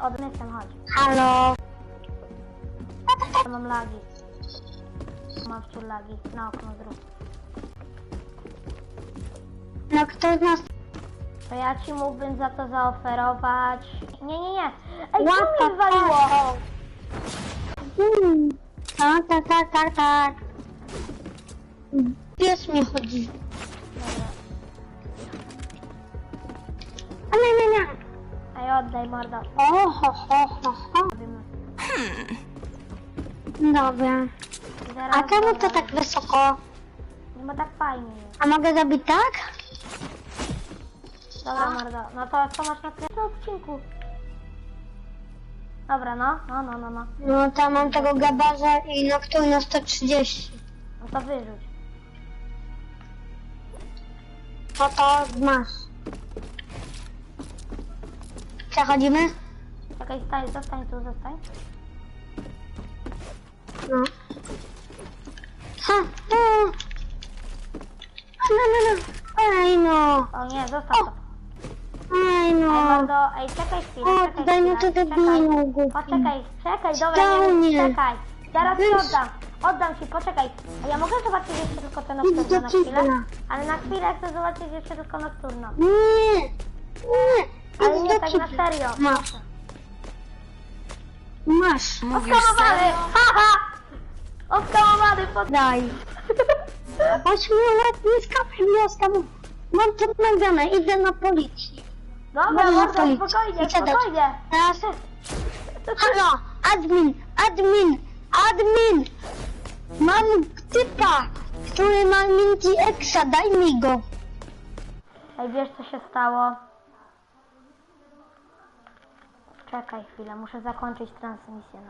Od jestem, chodź. Halo? Mam lagi. Mam wciąż lagi. Na okno zrób. No kto z nas... To ja ci mógłbym za to zaoferować... Nie, nie, nie. Ej, What co mnie zwaliło? Hmm. Tak, tak, tak, tak, tak. Pies mnie chodzi. Dobra. A nie, nie, oddaj mordo. O, ho, ho, ho. Robimy. Dobra. Zaraz A czemu to tak wysoko? No bo tak fajnie jest. A mogę zrobić tak? Dobra, mordo. No to co masz na tym odcinku? Dobra, no, no, no, no, no. No to mam tego gabarza i nocturno 130. No to wyrzuć. No to masz. Przechodzimy? Czekaj, stań, zostań tu, zostań. No. Ha, no. No, no, no. Ej no. O nie, zostaw to. Ej Ej, no. mordo, ej, czekaj chwilę, O, czekaj daj chwilę, to czekaj. debilu. Poczekaj, czekaj, dobra, nie, mnie. czekaj. Zaraz ci oddam. Oddam ci, poczekaj. A ja mogę zobaczyć jeszcze tylko ten Idź nocturno do na chwilę? Ale na chwilę chcę zobaczyć jeszcze tylko nocturno. Nie. Nie. Ale nie tak na serio. Masz. Masz. Mówisz Oskamowany! serio? Haha! Oskamowany pod... Daj. Ośmioletni skapem wioską. Mam to nagrane. Idę na policję. Dobra, Dobra, mordo, policję. spokojnie, Chcę dać. spokojnie. Teraz... Halo, admin, admin, admin! Mam typa, który ma minci exa, daj mi go. Ej, wiesz co się stało? Czekaj chwilę, muszę zakończyć transmisję.